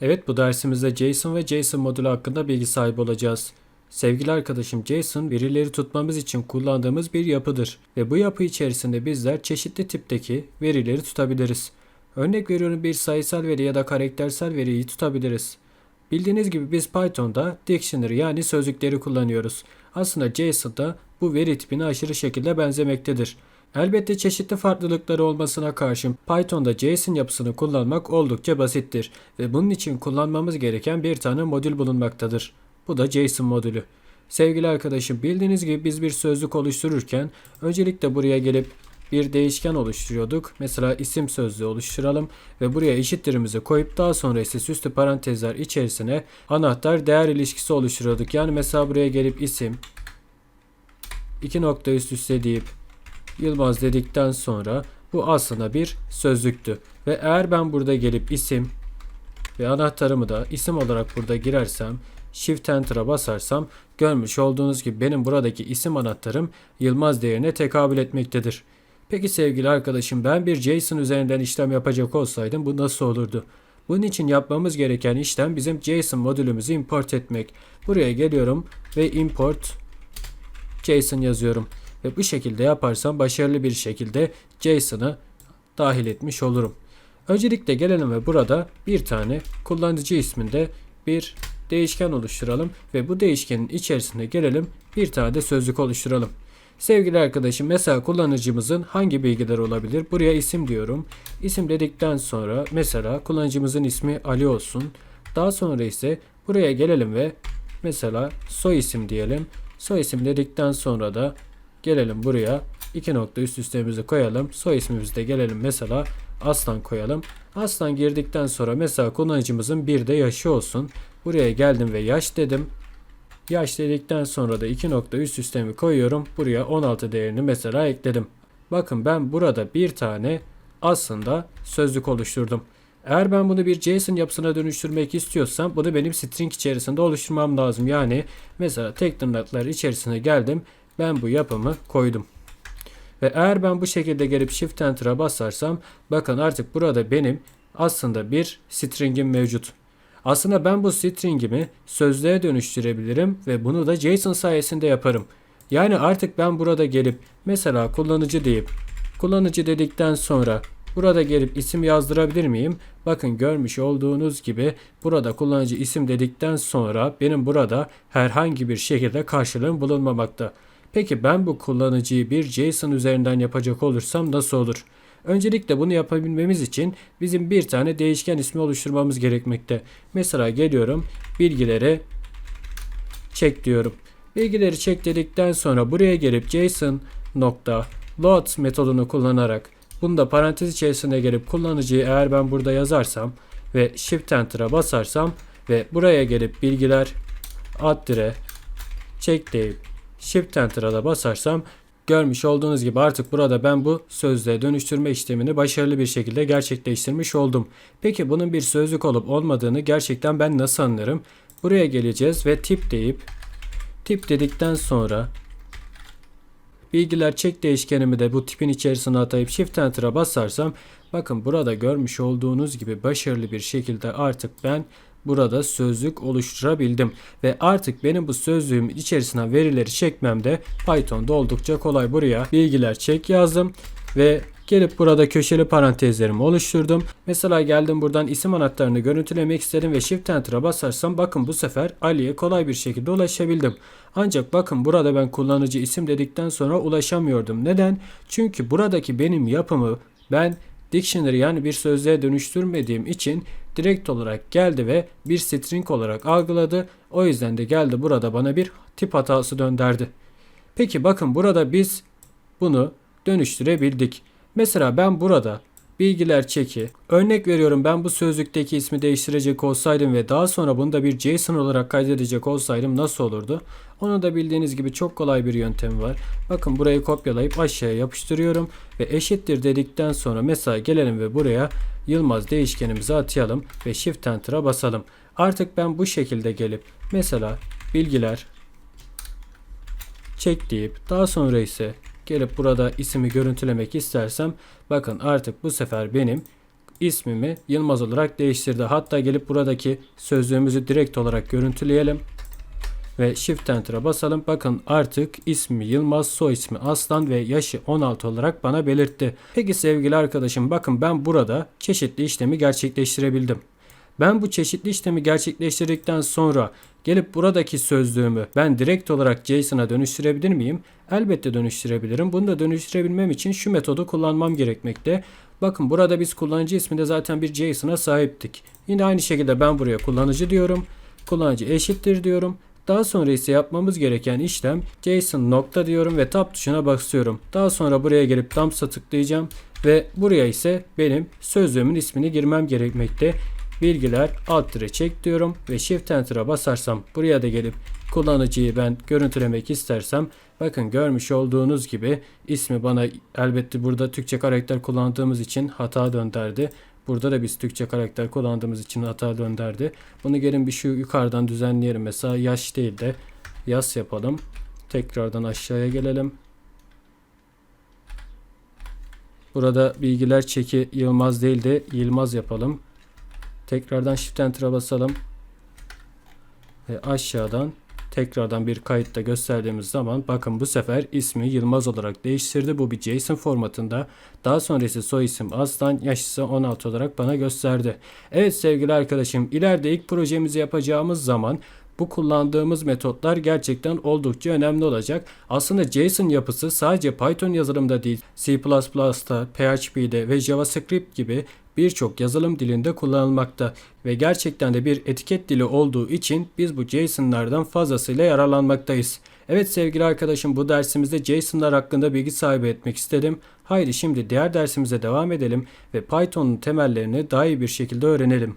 Evet bu dersimizde JSON ve JSON modülü hakkında bilgi sahibi olacağız. Sevgili arkadaşım JSON verileri tutmamız için kullandığımız bir yapıdır ve bu yapı içerisinde bizler çeşitli tipteki verileri tutabiliriz. Örnek veriyorum bir sayısal veri ya da karaktersel veriyi tutabiliriz. Bildiğiniz gibi biz Python'da dictionary yani sözlükleri kullanıyoruz. Aslında JSON'da bu veri tipine aşırı şekilde benzemektedir. Elbette çeşitli farklılıkları olmasına karşın Python'da JSON yapısını kullanmak oldukça basittir ve bunun için kullanmamız gereken bir tane modül bulunmaktadır. Bu da JSON modülü. Sevgili arkadaşım bildiğiniz gibi biz bir sözlük oluştururken öncelikle buraya gelip bir değişken oluşturuyorduk. Mesela isim sözlüğü oluşturalım ve buraya eşittirimizi koyup daha sonra ise süslü parantezler içerisine anahtar değer ilişkisi oluşturuyorduk. Yani mesela buraya gelip isim iki nokta üst üste deyip Yılmaz dedikten sonra bu aslında bir sözlüktü. Ve eğer ben burada gelip isim ve anahtarımı da isim olarak burada girersem Shift Enter'a basarsam görmüş olduğunuz gibi benim buradaki isim anahtarım Yılmaz değerine tekabül etmektedir. Peki sevgili arkadaşım ben bir JSON üzerinden işlem yapacak olsaydım bu nasıl olurdu? Bunun için yapmamız gereken işlem bizim JSON modülümüzü import etmek. Buraya geliyorum ve import JSON yazıyorum. Ve bu şekilde yaparsam başarılı bir şekilde JSON'ı dahil etmiş olurum. Öncelikle gelelim ve burada bir tane kullanıcı isminde bir değişken oluşturalım ve bu değişkenin içerisine gelelim bir tane de sözlük oluşturalım. Sevgili arkadaşım mesela kullanıcımızın hangi bilgileri olabilir? Buraya isim diyorum. İsim dedikten sonra mesela kullanıcımızın ismi Ali olsun. Daha sonra ise buraya gelelim ve mesela soy isim diyelim. Soy isim dedikten sonra da gelelim buraya iki nokta üst üstemizi koyalım. Soy ismimizi de gelelim mesela Aslan koyalım. Aslan girdikten sonra mesela kullanıcımızın bir de yaşı olsun. Buraya geldim ve yaş dedim. Yaş dedikten sonra da iki nokta üst üstemi koyuyorum. Buraya 16 değerini mesela ekledim. Bakın ben burada bir tane aslında sözlük oluşturdum. Eğer ben bunu bir JSON yapısına dönüştürmek istiyorsam bunu benim string içerisinde oluşturmam lazım. Yani mesela tek tırnaklar içerisine geldim. Ben bu yapımı koydum. Ve eğer ben bu şekilde gelip Shift Enter'a basarsam bakın artık burada benim aslında bir string'im mevcut. Aslında ben bu string'imi sözlüğe dönüştürebilirim ve bunu da JSON sayesinde yaparım. Yani artık ben burada gelip mesela kullanıcı deyip kullanıcı dedikten sonra burada gelip isim yazdırabilir miyim? Bakın görmüş olduğunuz gibi burada kullanıcı isim dedikten sonra benim burada herhangi bir şekilde karşılığım bulunmamakta. Peki ben bu kullanıcıyı bir JSON üzerinden yapacak olursam nasıl olur? Öncelikle bunu yapabilmemiz için bizim bir tane değişken ismi oluşturmamız gerekmekte. Mesela geliyorum bilgileri çek diyorum. Bilgileri çek dedikten sonra buraya gelip JSON nokta load metodunu kullanarak bunu da parantez içerisine gelip kullanıcıyı eğer ben burada yazarsam ve Shift Enter'a basarsam ve buraya gelip bilgiler add dire çek deyip Shift Enter'a da basarsam görmüş olduğunuz gibi artık burada ben bu sözlüğe dönüştürme işlemini başarılı bir şekilde gerçekleştirmiş oldum. Peki bunun bir sözlük olup olmadığını gerçekten ben nasıl anlarım? Buraya geleceğiz ve tip deyip tip dedikten sonra bilgiler çek değişkenimi de bu tipin içerisine atayıp Shift Enter'a basarsam bakın burada görmüş olduğunuz gibi başarılı bir şekilde artık ben burada sözlük oluşturabildim ve artık benim bu sözlüğüm içerisine verileri çekmemde Python'da oldukça kolay. Buraya bilgiler çek yazdım ve gelip burada köşeli parantezlerimi oluşturdum. Mesela geldim buradan isim anahtarını görüntülemek istedim ve Shift Enter'a basarsam bakın bu sefer Ali'ye kolay bir şekilde ulaşabildim. Ancak bakın burada ben kullanıcı isim dedikten sonra ulaşamıyordum. Neden? Çünkü buradaki benim yapımı ben dictionary yani bir sözlüğe dönüştürmediğim için direkt olarak geldi ve bir string olarak algıladı. O yüzden de geldi burada bana bir tip hatası döndürdü. Peki bakın burada biz bunu dönüştürebildik. Mesela ben burada bilgiler çeki. Örnek veriyorum ben bu sözlükteki ismi değiştirecek olsaydım ve daha sonra bunu da bir JSON olarak kaydedecek olsaydım nasıl olurdu? Onu da bildiğiniz gibi çok kolay bir yöntemi var. Bakın burayı kopyalayıp aşağıya yapıştırıyorum ve eşittir dedikten sonra mesela gelelim ve buraya Yılmaz değişkenimizi atayalım ve Shift Enter'a basalım. Artık ben bu şekilde gelip mesela bilgiler çek deyip daha sonra ise gelip burada ismi görüntülemek istersem bakın artık bu sefer benim ismimi Yılmaz olarak değiştirdi. Hatta gelip buradaki sözlüğümüzü direkt olarak görüntüleyelim ve Shift Enter'a basalım. Bakın artık ismi Yılmaz, soy ismi Aslan ve yaşı 16 olarak bana belirtti. Peki sevgili arkadaşım bakın ben burada çeşitli işlemi gerçekleştirebildim. Ben bu çeşitli işlemi gerçekleştirdikten sonra gelip buradaki sözlüğümü ben direkt olarak JSON'a dönüştürebilir miyim? Elbette dönüştürebilirim. Bunu da dönüştürebilmem için şu metodu kullanmam gerekmekte. Bakın burada biz kullanıcı isminde zaten bir JSON'a sahiptik. Yine aynı şekilde ben buraya kullanıcı diyorum. Kullanıcı eşittir diyorum. Daha sonra ise yapmamız gereken işlem JSON nokta diyorum ve tab tuşuna basıyorum. Daha sonra buraya gelip dumps'a tıklayacağım ve buraya ise benim sözlüğümün ismini girmem gerekmekte. Bilgiler alt çek diyorum ve Shift Enter'a basarsam buraya da gelip kullanıcıyı ben görüntülemek istersem bakın görmüş olduğunuz gibi ismi bana elbette burada Türkçe karakter kullandığımız için hata döndürdü. Burada da biz Türkçe karakter kullandığımız için hata döndürdü. Bunu gelin bir şu yukarıdan düzenleyelim. Mesela yaş değil de yaz yapalım. Tekrardan aşağıya gelelim. Burada bilgiler çeki Yılmaz değil de Yılmaz yapalım. Tekrardan Shift Enter'a basalım. Ve aşağıdan tekrardan bir kayıtta gösterdiğimiz zaman bakın bu sefer ismi Yılmaz olarak değiştirdi. Bu bir JSON formatında. Daha sonra ise soy isim Aslan, yaş ise 16 olarak bana gösterdi. Evet sevgili arkadaşım ileride ilk projemizi yapacağımız zaman bu kullandığımız metotlar gerçekten oldukça önemli olacak. Aslında JSON yapısı sadece Python yazılımda değil, C++'da, PHP'de ve JavaScript gibi birçok yazılım dilinde kullanılmakta ve gerçekten de bir etiket dili olduğu için biz bu JSON'lardan fazlasıyla yararlanmaktayız. Evet sevgili arkadaşım bu dersimizde JSON'lar hakkında bilgi sahibi etmek istedim. Haydi şimdi diğer dersimize devam edelim ve Python'un temellerini daha iyi bir şekilde öğrenelim.